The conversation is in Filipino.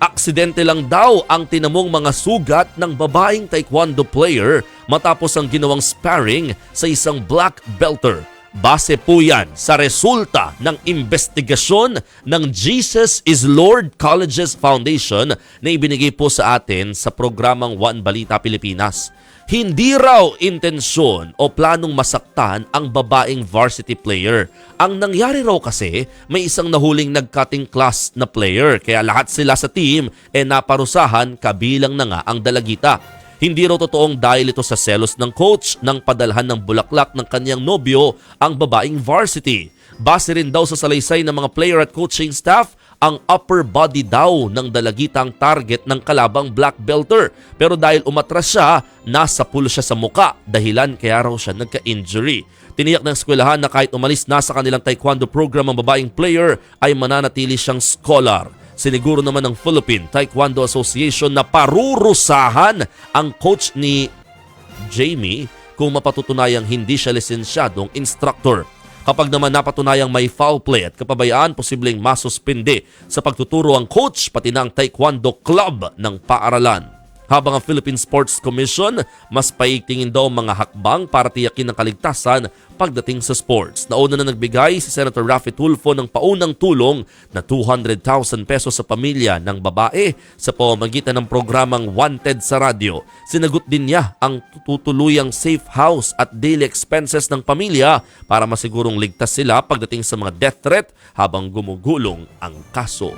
Aksidente lang daw ang tinamong mga sugat ng babaeng taekwondo player matapos ang ginawang sparring sa isang black belter. Base po yan sa resulta ng investigasyon ng Jesus is Lord Colleges Foundation na ibinigay po sa atin sa programang One Balita Pilipinas. Hindi raw intensyon o planong masaktan ang babaeng varsity player. Ang nangyari raw kasi, may isang nahuling nag-cutting class na player kaya lahat sila sa team e naparusahan kabilang na nga ang dalagita. Hindi raw totoong dahil ito sa selos ng coach nang padalhan ng bulaklak ng kanyang nobyo ang babaeng varsity. Base rin daw sa salaysay ng mga player at coaching staff, ang upper body daw ng dalagitang target ng kalabang black belter. Pero dahil umatras siya, nasa pulo siya sa muka, dahilan kaya raw siya nagka-injury. Tiniyak ng eskwelahan na kahit umalis na sa kanilang taekwondo program ang babaeng player ay mananatili siyang scholar. Siniguro naman ng Philippine Taekwondo Association na parurusahan ang coach ni Jamie kung mapatutunayang hindi siya lisensyadong instructor. Kapag naman napatunayang may foul play at kapabayaan, posibleng masuspindi sa pagtuturo ang coach pati na ang Taekwondo Club ng paaralan. Habang ang Philippine Sports Commission, mas paigtingin daw mga hakbang para tiyakin ang kaligtasan pagdating sa sports. Nauna na nagbigay si Senator Raffy Tulfo ng paunang tulong na 200,000 pesos sa pamilya ng babae sa pamamagitan ng programang Wanted sa radyo. Sinagot din niya ang tutuluyang safe house at daily expenses ng pamilya para masigurong ligtas sila pagdating sa mga death threat habang gumugulong ang kaso.